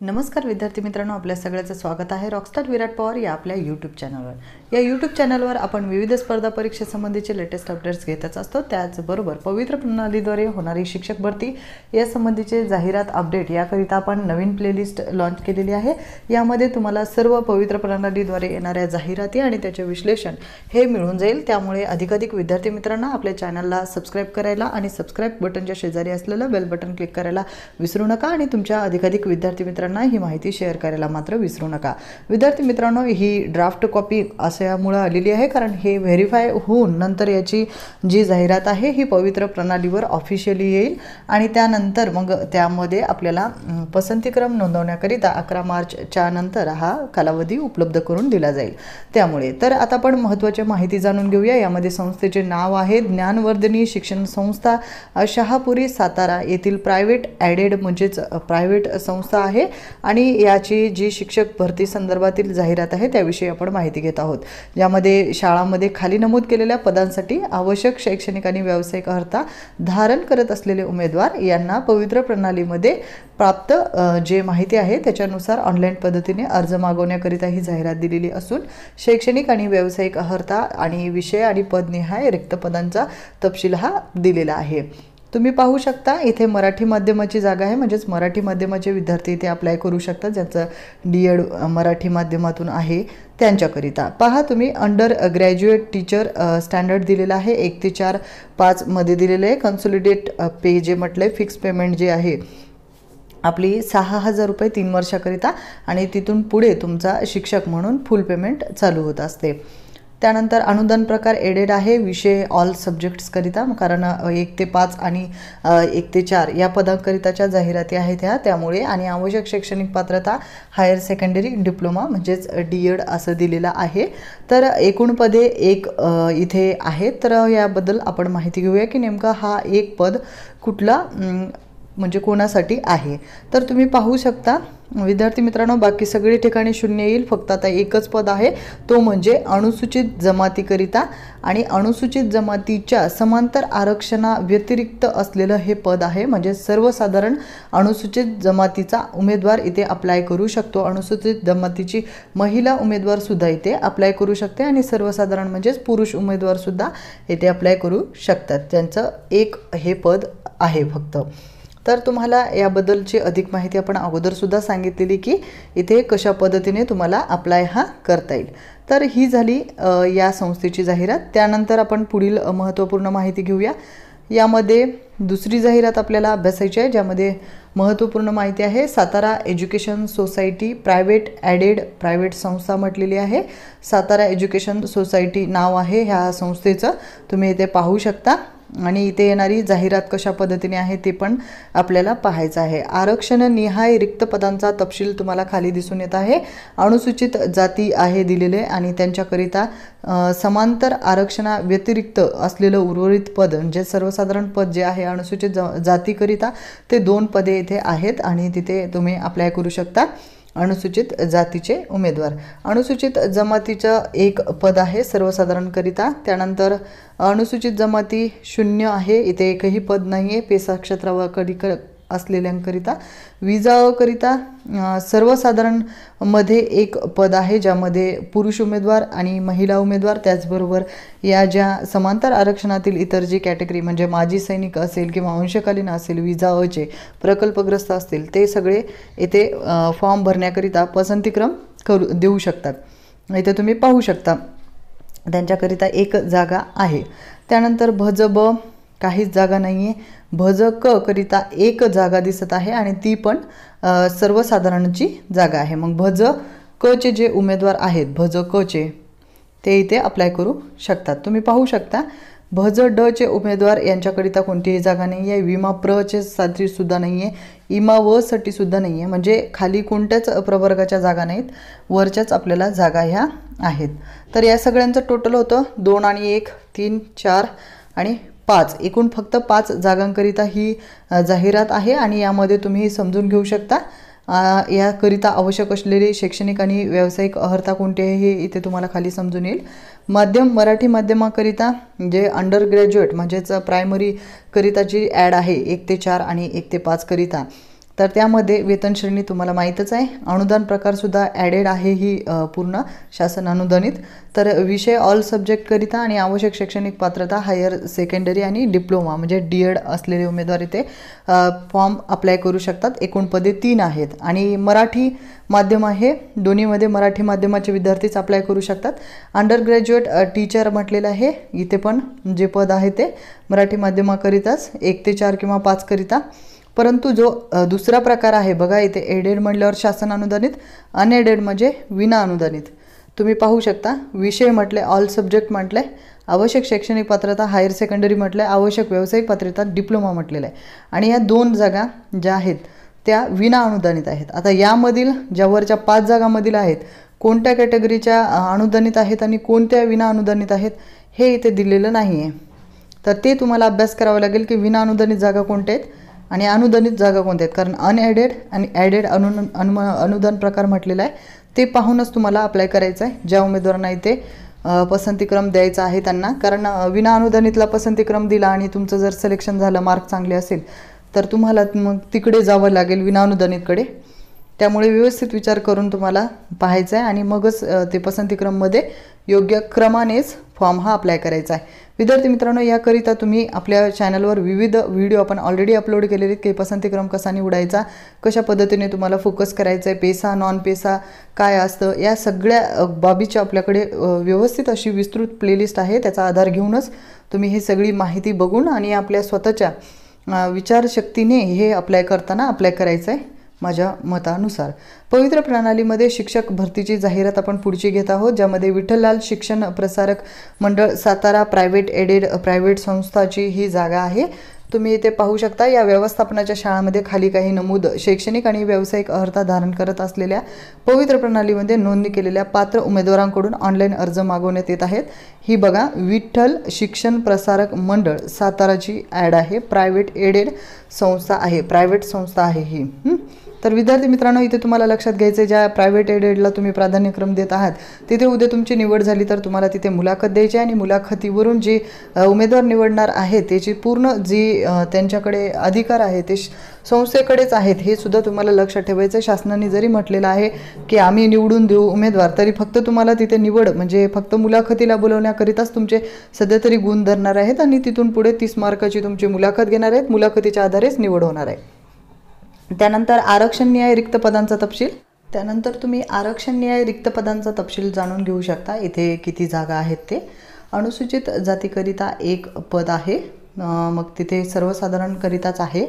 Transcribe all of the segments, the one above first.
नमस्कार विद्यार्थी मित्रांनो आपल्या सगळ्याचं स्वागत आहे रॉकस्टार विराट पवार या आपल्या यूट्यूब चॅनलवर या यूट्यूब चॅनलवर आपण विविध स्पर्धा परीक्षेसंबंधीचे लेटेस्ट अपडेट्स घेतच असतो. त्याचबरोबर पवित्र प्रणालीद्वारे होणारी शिक्षक भरती यासंबंधीचे जाहिरात अपडेट याकरिता आपण नवीन प्लेलिस्ट लॉन्च केलेली आहे. यामध्ये तुम्हाला सर्व पवित्र प्रणालीद्वारे येणाऱ्या जाहिराती आणि त्याचे विश्लेषण हे मिळून जाईल. त्यामुळे अधिकाधिक विद्यार्थी मित्रांना आपल्या चॅनलला सबस्क्राईब करायला आणि सबस्क्राईब बटनच्या शेजारी असलेलं बेल बटन क्लिक करायला विसरू नका आणि तुमच्या अधिकाधिक विद्यार्थी मित्रांना ही माहिती शेअर करायला मात्र विसरू नका. विद्यार्थी मित्रांनो ही ड्राफ्ट कॉपी असल्यामुळं आलेली आहे कारण हे व्हेरीफाय होऊन नंतर याची जी जाहिरात आहे ही पवित्र प्रणालीवर ऑफिशियली येईल. आणि त्यानंतर मग त्यामध्ये आपल्याला पसंतीक्रम नोंदवण्याकरिता अकरा मार्चच्या नंतर हा कालावधी उपलब्ध करून दिला जाईल. त्यामुळे तर आता आपण महत्त्वाची माहिती जाणून घेऊया. यामध्ये संस्थेचे नाव आहे ज्ञानवर्धिनी शिक्षण संस्था शहापुरी सातारा येथील प्रायव्हेट ॲडेड म्हणजेच प्रायव्हेट संस्था आहे. आणि याची जी शिक्षक भरती संदर्भातील जाहिरात आहे त्याविषयी आपण माहिती घेत आहोत. ज्यामध्ये शाळांमध्ये खाली नमूद केलेल्या पदांसाठी आवश्यक शैक्षणिक आणि व्यावसायिक अर्हता धारण करत असलेले उमेदवार यांना पवित्र प्रणालीमध्ये प्राप्त जे माहिती आहे त्याच्यानुसार ऑनलाईन पद्धतीने अर्ज मागवण्याकरिता ही जाहिरात दिलेली असून शैक्षणिक आणि व्यावसायिक अर्हता आणि विषय आणि पदनिहाय रिक्त पदांचा तपशील हा दिलेला आहे. तुम्ही पाहू शकता इथे मराठी माध्यमाची जागा आहे. म्हणजेच मराठी माध्यमाचे विद्यार्थी इथे अप्लाय करू शकतात ज्यांचं डी एड मराठी माध्यमातून आहे त्यांच्याकरिता. पहा तुम्ही अंडर ग्रॅज्युएट टीचर स्टँडर्ड दिलेलं आहे. एक ते चार पाचमध्ये दिलेलं आहे. कन्सोलिडेट पे जे म्हटलं आहे फिक्स पेमेंट जे आहे आपली सहा हजार रुपये तीन वर्षाकरिता आणि तिथून पुढे तुमचा शिक्षक म्हणून फुल पेमेंट चालू होत असते. त्यानंतर अनुदान प्रकार एडेड आहे. विषय ऑल सब्जेक्ट्सकरिता कारण एक ते पाच आणि एक ते चार या पदांकरिताच्या जाहिराती आहेत ह्या. त्यामुळे आणि आवश्यक शैक्षणिक पात्रता हायर सेकंडरी डिप्लोमा म्हणजेच डी एड असं दिलेलं आहे. तर एकूण पदे एक इथे आहेत. तर याबद्दल आपण माहिती घेऊया की नेमका हा एक पद कुठला म्हणजे कोणासाठी आहे? तर तुम्ही पाहू शकता विद्यार्थी मित्रांनो बाकी सगळी ठिकाणी शून्य येईल. फक्त आता एकच पद आहे. तो म्हणजे अनुसूचित जमातीकरिता आणि अनुसूचित जमातीच्या समांतर आरक्षणा व्यतिरिक्त असलेलं हे पद आहे. म्हणजे सर्वसाधारण अनुसूचित जमातीचा उमेदवार इथे अप्लाय करू शकतो. अनुसूचित जमातीची महिला उमेदवारसुद्धा इथे अप्लाय करू शकते आणि सर्वसाधारण म्हणजेच पुरुष उमेदवारसुद्धा इथे अप्लाय करू शकतात. त्यांचं एक हे पद आहे फक्त. तर तुम्हाला याबद्दलची अधिक माहिती आपण अगोदरसुद्धा सांगितलेली की इथे कशा पद्धतीने तुम्हाला अप्लाय हा करता येईल. तर ही झाली या संस्थेची जाहिरात. त्यानंतर आपण पुढील महत्त्वपूर्ण माहिती घेऊया. यामध्ये दुसरी जाहिरात आपल्याला अभ्यासायची आहे ज्यामध्ये महत्त्वपूर्ण माहिती आहे Satara education society private aided private संस्था म्हटलेली आहे. सातारा एज्युकेशन सोसायटी नाव आहे ह्या संस्थेचं. तुम्ही इथे पाहू शकता. आणि इथे येणारी जाहिरात कशा पद्धतीने आहे ते पण आपल्याला पाहायचं आहे. आरक्षण निहाय रिक्त पदांचा तपशील तुम्हाला खाली दिसून येत आहे. अनुसूचित जाती आहे दिलेले आणि त्यांच्याकरिता समांतर आरक्षणा व्यतिरिक्त असलेलं उर्वरित पद म्हणजे सर्वसाधारण पद जे आहे अनुसूचित ज जातीकरिता ते दोन पदे इथे आहेत आणि तिथे तुम्ही अप्लाय करू शकता. अनुसूचित जातीचे उमेदवार. अनुसूचित जमातीचं एक पद आहे सर्वसाधारणकरिता. त्यानंतर अनुसूचित जमाती शून्य आहे. इथे एकही पद नाही आहे पेसाक्षत्रावाकरी क असलेल्यांकरिता विजाकरिता सर्वसाधारणमध्ये एक पद आहे ज्यामध्ये पुरुष उमेदवार आणि महिला उमेदवार त्याचबरोबर या ज्या समांतर आरक्षणातील इतर जी कॅटेगरी म्हणजे माजी सैनिक असेल किंवा अंशकालीन असेल विजाचे प्रकल्पग्रस्त असतील ते सगळे येथे फॉर्म भरण्याकरिता पसंतीक्रम करू देऊ शकतात. इथे तुम्ही पाहू शकता त्यांच्याकरिता एक जागा आहे. त्यानंतर भज ब काहीच जागा नाही आहे भज क करिता एक जागा दिसत आहे आणि ती पण सर्वसाधारणची जागा आहे. मग भज कचे जे उमेदवार आहेत भज कचे ते इथे अप्लाय करू शकतात. तुम्ही पाहू शकता भज डचे उमेदवार यांच्याकरिता कोणतीही जागा नाही आहे विमा प्रचे साठी सुद्धा नाही आहे इमा व साठी सुद्धा नाही आहे म्हणजे खाली कोणत्याच प्रवर्गाच्या जागा नाहीत. वरच्याच आपल्याला जागा ह्या आहेत. तर या सगळ्यांचं टोटल होतं दोन आणि एक तीन चार आणि पाच. एकूण फक्त पाच जागांकरिता ही जाहिरात आहे आणि यामध्ये तुम्ही समजून घेऊ शकता. याकरिता आवश्यक असलेली शैक्षणिक आणि व्यावसायिक अर्हता कोणती आहे हे इथे तुम्हाला खाली समजून येईल. माध्यम मराठी माध्यमाकरिता जे अंडर ग्रॅज्युएट म्हणजेच प्रायमरीकरिता जी ॲड आहे एक ते चार आणि एक ते पाचकरिता तर त्यामध्ये वेतन श्रेणी तुम्हाला माहीतच आहे. अनुदान प्रकारसुद्धा ॲडेड आहे ही पूर्ण शासन अनुदानित. तर विषय ऑल सब्जेक्टकरिता आणि आवश्यक शैक्षणिक पात्रता हायर सेकंडरी आणि डिप्लोमा म्हणजे डी एड असलेले उमेदवार इथे फॉर्म अप्लाय करू शकतात. एकूण पदे तीन आहेत. आणि मराठी माध्यम आहे. दोन्हीमध्ये मराठी माध्यमाचे विद्यार्थीच अप्लाय करू शकतात. अंडर ग्रॅज्युएट टीचर म्हटलेलं आहे. इथे पण जे पद आहे ते मराठी माध्यमाकरिताच एक ते चार किंवा पाचकरिता परंतु जो दुसरा प्रकार आहे बघा इथे एडेड म्हटल्यावर शासन अनुदानित अनएडेड म्हणजे विना अनुदानित. तुम्ही पाहू शकता विषय म्हटले ऑल सब्जेक्ट म्हटले आवश्यक शैक्षणिक पात्रता हायर सेकंडरी म्हटलं आहे आवश्यक व्यावसायिक पात्रता डिप्लोमा म्हटलेला आहे. आणि या दोन जागा ज्या आहेत त्या विना अनुदानित आहेत. आता यामधील ज्या वरच्या पाच जागामधील आहेत कोणत्या कॅटेगरीच्या अनुदानित आहेत आणि कोणत्या विना अनुदानित आहेत हे इथे दिलेलं नाही आहे तर ते तुम्हाला अभ्यास करावा लागेल की विना अनुदानित जागा कोणत्या आहेत? आणि अनुदानित जागा कोणत्या आहेत? कारण अनएडेड आणि ॲडेड अनु अनु अनुदान प्रकार म्हटलेला आहे ते पाहूनच तुम्हाला अप्लाय करायचं आहे. ज्या उमेदवारांना इथे पसंतीक्रम द्यायचा आहे त्यांना. कारण विना अनुदानितला पसंतीक्रम दिला आणि तुमचं जर सिलेक्शन झालं मार्क चांगले असेल तर तुम्हाला मग तिकडे जावं लागेल विना अनुदानितकडे. त्यामुळे व्यवस्थित विचार करून तुम्हाला पाहायचा आहे आणि मगच ते पसंतीक्रममध्ये योग्य क्रमानेच फॉर्म हा अप्लाय करायचा आहे. विद्यार्थी मित्रांनो याकरिता तुम्ही आपल्या चॅनलवर विविध व्हिडिओ आपण ऑलरेडी अपलोड केलेले आहेत. की पसंतीक्रम कसा निवडायचा कशा पद्धतीने तुम्हाला फोकस करायचा आहे पेसा नॉन पेसा काय असतं या सगळ्या बाबीच्या आपल्याकडे व्यवस्थित अशी विस्तृत प्लेलिस्ट आहे. त्याचा आधार घेऊनच तुम्ही ही सगळी माहिती बघून आणि आपल्या स्वतःच्या विचारशक्तीने हे अप्लाय करताना अप्लाय करायचं आहे माझ्या मतानुसार. पवित्र प्रणालीमध्ये शिक्षक भरतीची जाहिरात आपण पुढची घेत आहोत ज्यामध्ये Vitthallal Shikshan Prasarak Mandal Satara private aided private संस्थाची ही जागा आहे. तुम्ही इथे पाहू शकता या व्यवस्थापनाच्या शाळांमध्ये खाली काही नमूद शैक्षणिक आणि व्यावसायिक अर्हता धारण करत असलेल्या पवित्र प्रणालीमध्ये नोंदणी केलेल्या पात्र उमेदवारांकडून ऑनलाईन अर्ज मागवण्यात येत आहेत. ही बघा विठ्ठल शिक्षण प्रसारक मंडळ साताराची ॲड आहे प्रायव्हेट एडेड संस्था आहे प्रायव्हेट संस्था आहे ही. तर विद्यार्थी मित्रांनो इथे तुम्हाला लक्षात घ्यायचं आहे, ज्या प्रायव्हेट एडेडला तुम्ही प्राधान्यक्रम देत आहात तिथे उद्या तुमची निवड झाली तर तुम्हाला तिथे मुलाखत द्यायची आहे आणि मुलाखतीवरून जे उमेदवार निवडणार आहे त्याची पूर्ण जी त्यांच्याकडे अधिकार आहे ते श- संस्थेकडेच आहेत हे सुद्धा तुम्हाला लक्षात ठेवायचं आहे. शासनाने जरी म्हटलेलं आहे की आम्ही निवडून देऊ उमेदवार तरी फक्त तुम्हाला तिथे निवड म्हणजे फक्त मुलाखतीला बोलवण्याकरिताच तुमचे सध्या तरी गुण धरणार आहेत आणि तिथून पुढे तीस मार्काची तुमची मुलाखत घेणार आहेत. मुलाखतीच्या आधारेच निवड होणार आहे. त्यानंतर आरक्षण न्याय रिक्त पदांचा तपशील. त्यानंतर तुम्ही आरक्षण न्याय रिक्त पदांचा तपशील जाणून घेऊ शकता. इथे किती जागा आहेत ते. अनुसूचित जातीकरिता एक पद आहे. मग तिथे सर्वसाधारणकरिताच आहे.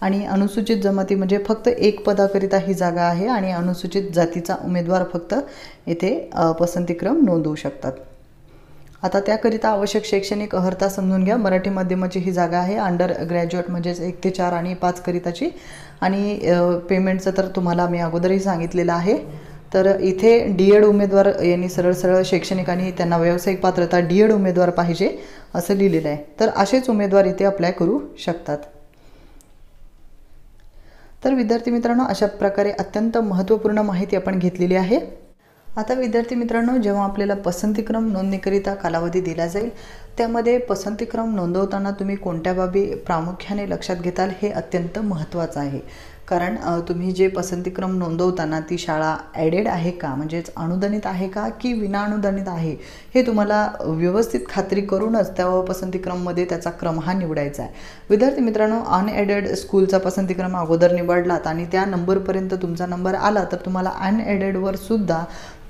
आणि अनुसूचित जमाती म्हणजे फक्त एक पदाकरिता ही जागा आहे आणि अनुसूचित जातीचा उमेदवार फक्त येथे पसंतीक्रम नोंदवू शकतात. आता त्याकरिता आवश्यक शैक्षणिक अर्हता समजून घ्या. मराठी माध्यमाची ही जागा आहे. अंडर ग्रॅज्युएट म्हणजेच एक ते चार आणि पाच करिताची. आणि पेमेंटचं तर तुम्हाला मी अगोदरही सांगितलेलं आहे. तर इथे डी एड उमेदवार यांनी सरळ सरळ शैक्षणिक आणि त्यांना व्यावसायिक पात्रता डी एड उमेदवार पाहिजे असं लिहिलेलं आहे. तर असेच उमेदवार इथे अप्लाय करू शकतात. तर विद्यार्थी मित्रांनो अशा प्रकारे अत्यंत महत्त्वपूर्ण माहिती आपण घेतलेली आहे. आता विद्यार्थी मित्रांनो जेव्हा आपल्याला पसंतीक्रम नोंदणीकरिता कालावधी दिला जाईल त्यामध्ये पसंतीक्रम नोंदवताना तुम्ही कोणत्या बाबी प्रामुख्याने लक्षात घेताल हे अत्यंत महत्त्वाचं आहे. कारण तुम्ही जे पसंतीक्रम नोंदवताना ती शाळा ॲडेड आहे का? म्हणजेच अनुदानित आहे का की विनाअनुदानित आहे? हे तुम्हाला व्यवस्थित खात्री करूनच त्या पसंतीक्रममध्ये त्याचा क्रम हा निवडायचा आहे. विद्यार्थी मित्रांनो अनएडेड स्कूलचा पसंतीक्रम अगोदर निवडलात आणि त्या नंबरपर्यंत तुमचा नंबर आला तर तुम्हाला अनएडेडवर सुद्धा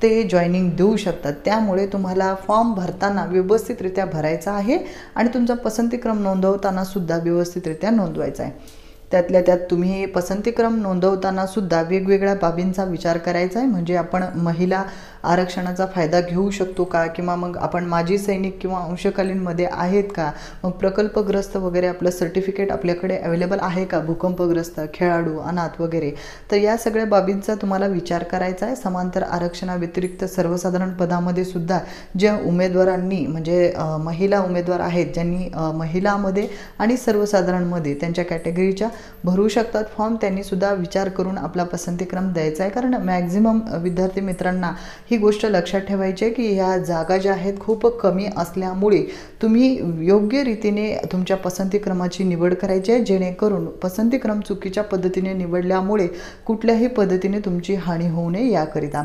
ते जॉईनिंग देऊ शकतात. त्यामुळे तुम्हाला फॉर्म भरताना व्यवस्थितरित्या भरायचा आहे आणि तुमचा पसंतीक्रम नोंदवताना सुद्धा व्यवस्थितरित्या नोंदवायचा आहे. त्यातल्या त्यात तुम्ही पसंतीक्रम नोंदवताना सुद्धा वेगवेगळ्या बाबींचा विचार करायचा आहे म्हणजे आपण महिला आरक्षणाचा फायदा घेऊ शकतो का? किंवा मग आपण माजी सैनिक किंवा अंशकालीनमध्ये आहेत का? मग प्रकल्पग्रस्त वगैरे आपलं सर्टिफिकेट आपल्याकडे अवेलेबल आहे का? भूकंपग्रस्त खेळाडू अनाथ वगैरे. तर या सगळ्या बाबींचा तुम्हाला विचार करायचा आहे. समांतर आरक्षणाव्यतिरिक्त सर्वसाधारण पदामध्ये सुद्धा ज्या उमेदवारांनी म्हणजे महिला उमेदवार आहेत ज्यांनी महिलामध्ये आणि सर्वसाधारणमध्ये त्यांच्या कॅटेगरीच्या भरू शकतात फॉर्म त्यांनी सुद्धा विचार करून आपला पसंतीक्रम द्यायचा आहे. कारण मॅक्झिमम विद्यार्थी मित्रांना ही गोष्ट लक्षात ठेवायची आहे की ह्या जागा ज्या आहेत खूप कमी असल्यामुळे तुम्ही योग्य रीतीने तुमच्या पसंतीक्रमाची निवड करायची आहे जेणेकरून पसंतीक्रम चुकीच्या पद्धतीने निवडल्यामुळे कुठल्याही पद्धतीने तुमची हानी होऊ नये याकरिता.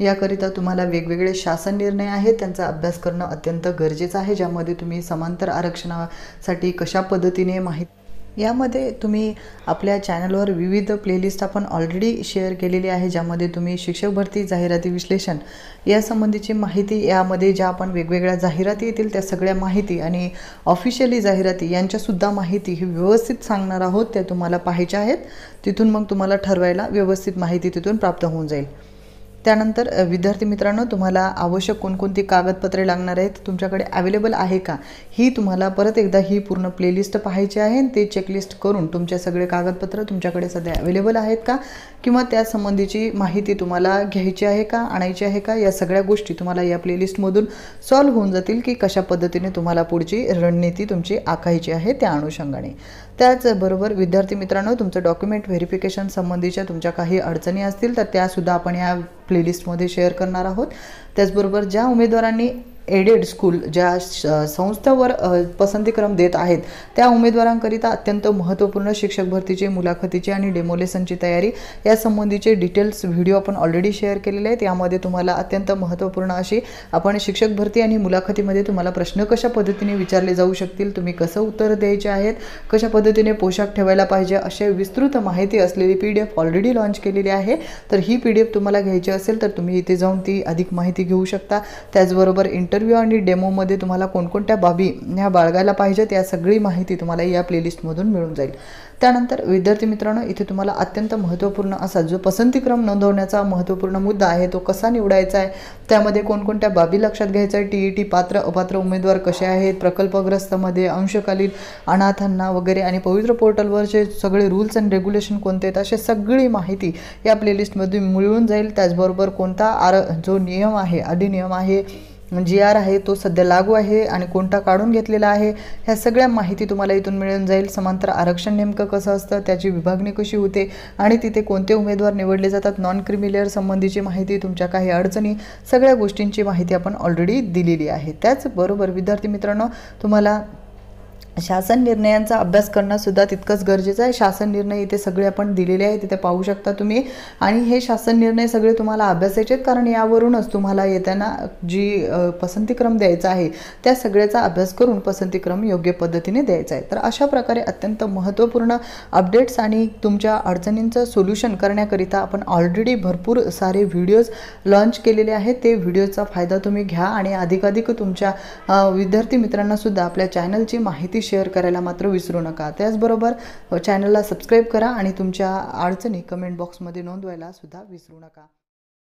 याकरिता तुम्हाला वेगवेगळे शासन निर्णय आहेत त्यांचा अभ्यास करणं अत्यंत गरजेचं आहे ज्यामध्ये तुम्ही समांतर आरक्षणासाठी कशा पद्धतीने माहिती यामध्ये तुम्ही आपल्या चॅनलवर विविध प्लेलिस्ट आपण ऑलरेडी शेअर केलेली आहे ज्यामध्ये तुम्ही शिक्षक भरती जाहिराती विश्लेषण यासंबंधीची माहिती यामध्ये ज्या आपण वेगवेगळ्या जाहिराती येतील त्या सगळ्या माहिती आणि ऑफिशियली जाहिराती यांच्यासुद्धा माहिती ही व्यवस्थित सांगणार आहोत त्या तुम्हाला पाहायच्या आहेत. तिथून मग तुम्हाला ठरवायला व्यवस्थित माहिती तिथून प्राप्त होऊन जाईल. त्यानंतर विद्यार्थी मित्रांनो तुम्हाला आवश्यक कोणकोणती कागदपत्रे लागणार आहेत तुमच्याकडे अवेलेबल आहे का? ही तुम्हाला परत एकदा ही पूर्ण प्लेलिस्ट पाहायची आहे आणि ते चेकलिस्ट करून तुमचे सगळे कागदपत्र तुमच्याकडे सध्या अवेलेबल आहेत का? किंवा त्यासंबंधीची माहिती तुम्हाला घ्यायची आहे का आणायची आहे का? या सगळ्या गोष्टी तुम्हाला या प्लेलिस्टमधून सॉल्व्ह होऊन जातील की कशा पद्धतीने तुम्हाला पुढची रणनीती तुमची आखायची आहे त्या अनुषंगाने. त्याचबरोबर विद्यार्थी मित्रांनो तुमचं डॉक्युमेंट व्हेरिफिकेशन संबंधीच्या तुमच्या काही अडचणी असतील तर त्यासुद्धा आपण या प्लेलिस्टमध्ये शेअर करणार आहोत. त्याचबरोबर ज्या उमेदवारांनी एडेड स्कूल ज्या श- संस्थावर पसंतीक्रम देत आहेत त्या उमेदवारांकरिता अत्यंत महत्त्वपूर्ण शिक्षक भरतीची मुलाखतीची आणि डेमोलेसनची तयारी या संबंधीचे डिटेल्स व्हिडिओ आपण ऑलरेडी शेअर केलेले आहेत. यामध्ये तुम्हाला अत्यंत महत्त्वपूर्ण अशी आपण शिक्षक भरती आणि मुलाखतीमध्ये तुम्हाला प्रश्न कशा पद्धतीने विचारले जाऊ शकतील तुम्ही कसं उत्तर द्यायचे आहेत कशा पद्धतीने पोशाख ठेवायला पाहिजे अशा विस्तृत माहिती असलेली P D F already launch केलेली आहे. तर ही पी डी एफ तुम्हाला घ्यायची असेल तर तुम्ही इथे जाऊन ती अधिक माहिती घेऊ शकता. त्याचबरोबर इंटर इंटरव्ह्यू आणि डेमोमध्ये तुम्हाला कोणकोणत्या बाबी ह्या बाळगायला पाहिजेत या सगळी माहिती तुम्हाला या प्लेलिस्टमधून मिळून जाईल. त्यानंतर विद्यार्थी मित्रांनो इथे तुम्हाला अत्यंत महत्त्वपूर्ण असा जो पसंतीक्रम नोंदवण्याचा महत्त्वपूर्ण मुद्दा आहे तो कसा निवडायचा आहे त्यामध्ये कोणकोणत्या बाबी लक्षात घ्यायचा आहे टी ई टी पात्र अपात्र उमेदवार कसे आहेत प्रकल्पग्रस्तमध्ये अंशकालीन अनाथांना वगैरे आणि पवित्र पोर्टलवरचे सगळे रूल्स अँड रेग्युलेशन कोणते आहेत अशी सगळी माहिती या प्लेलिस्टमध्ये मिळून जाईल. त्याचबरोबर कोणता आर जो नियम आहे अधिनियम आहे म्हणजे जी आर आहे तो सध्या लागू आहे आणि कोणता काढून घेतलेला आहे ह्या सगळ्या माहिती तुम्हाला इथून मिळून जाईल. समांतर आरक्षण नेमकं कसं असतं त्याची विभागणी कशी होते आणि तिथे कोणते उमेदवार निवडले जातात नॉन क्रिमिलेअर संबंधीची माहिती तुमच्या काही अडचणी सगळ्या गोष्टींची माहिती आपण ऑलरेडी दिलेली आहे. त्याचबरोबर विद्यार्थी मित्रांनो तुम्हाला शासन निर्णयांचा अभ्यास करणं सुद्धा तितकंच गरजेचं आहे. शासन निर्णय इथे सगळे आपण दिलेले आहेत तिथे पाहू शकता तुम्ही. आणि हे शासन निर्णय सगळे तुम्हाला अभ्यासायचे आहेत कारण यावरूनच तुम्हाला येताना जी पसंतीक्रम द्यायचा आहे त्या सगळ्याचा अभ्यास करून पसंतीक्रम योग्य पद्धतीने द्यायचा आहे. तर अशा प्रकारे अत्यंत महत्त्वपूर्ण अपडेट्स आणि तुमच्या अडचणींचं सोल्युशन करण्याकरिता आपण ऑलरेडी भरपूर सारे व्हिडिओज लॉन्च केलेले आहेत. ते व्हिडिओचा फायदा तुम्ही घ्या आणि अधिकाधिक तुमच्या विद्यार्थी मित्रांनासुद्धा आपल्या चॅनलची माहिती शेअर करायला मात्र विसरू नका. त्याचबरोबर चॅनलला सबस्क्राईब करा आणि तुमच्या अडचणी कमेंट बॉक्समध्ये नोंदवायला सुद्धा विसरू नका.